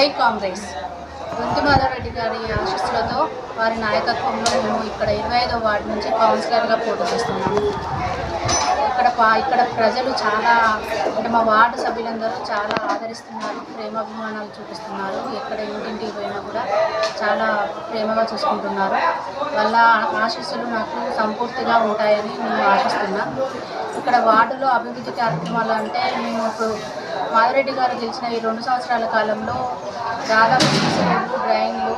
జై కాంగ్రెస్. రెడ్డి గారి ఆశీస్సులతో వారి నాయకత్వంలో మేము ఇక్కడ ఇరవై ఐదో వార్డు నుంచి కౌన్సిలర్గా పోటీ చేస్తున్నాము ఇక్కడ పా- ఇక్కడ ప్రజలు చాలా అంటే మా వార్డు సభ్యులందరూ చాలా ఆదరిస్తున్నారు ప్రేమాభిమానాలు చూపిస్తున్నారు. ఎక్కడ ఇంటింటికి పోయినా కూడా చాలా ప్రేమగా చూసుకుంటున్నారు. వాళ్ళ ఆశీస్సులు నాకు సంపూర్తిగా ఉంటాయని నేను ఆశిస్తున్నాను ఇక్కడ వార్డులో అభివృద్ధి కార్యక్రమాలు అంటే మేము ఇప్పుడు మాధవరెడ్డి గారు గెలిచిన ఈ రెండు సంవత్సరాల కాలంలో దాదాపు సీసీ డ్రాయింగ్లు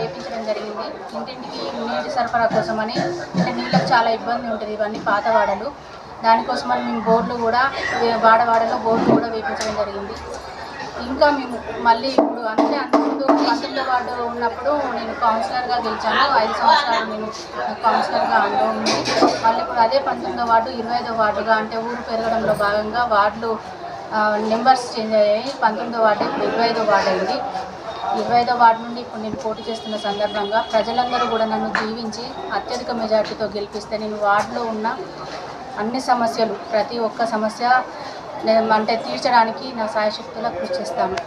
వేపించడం జరిగింది. ఇంటింటికి నీటి సరఫరా కోసమని అంటే నీళ్ళకి చాలా ఇబ్బంది ఉంటుంది ఇవన్నీ పాత వాడలు. దానికోసమని మేము బోర్డులు కూడా వే- వాడవాడలో బోర్డులు కూడా వేపించడం జరిగింది. ఇంకా మేము మళ్ళీ ఇప్పుడు అంటే అంతకుముందు పంతొమ్మిదో వార్డు ఉన్నప్పుడు నేను కౌన్సిలర్గా గెలిచాను. ఐదు సంవత్సరాలు నేను కౌన్సిలర్గా అనుభవం ఉంది ఇప్పుడు అదే పంతొమ్మిదో వార్డు ఇరవై ఐదో వార్డుగా అంటే ఊరు పెరగడంలో భాగంగా వార్డులు నెంబర్స్ చేంజ్ అయ్యాయి. పంతొమ్మిదో వార్డు ఇప్పుడు ఇరవై ఐదో వార్డు అయింది. ఇరవై ఐదో వార్డు నుండి ఇప్పుడు నేను పోటీ చేస్తున్న సందర్భంగా ప్రజలందరూ కూడా నన్ను జీవించి అత్యధిక మెజార్టీతో గెలిపిస్తే నేను వార్డులో ఉన్న అన్ని సమస్యలు ప్రతి ఒక్క సమస్య నేను అంటే తీర్చడానికి నా సాయశక్తుల కృషి చేస్తాను.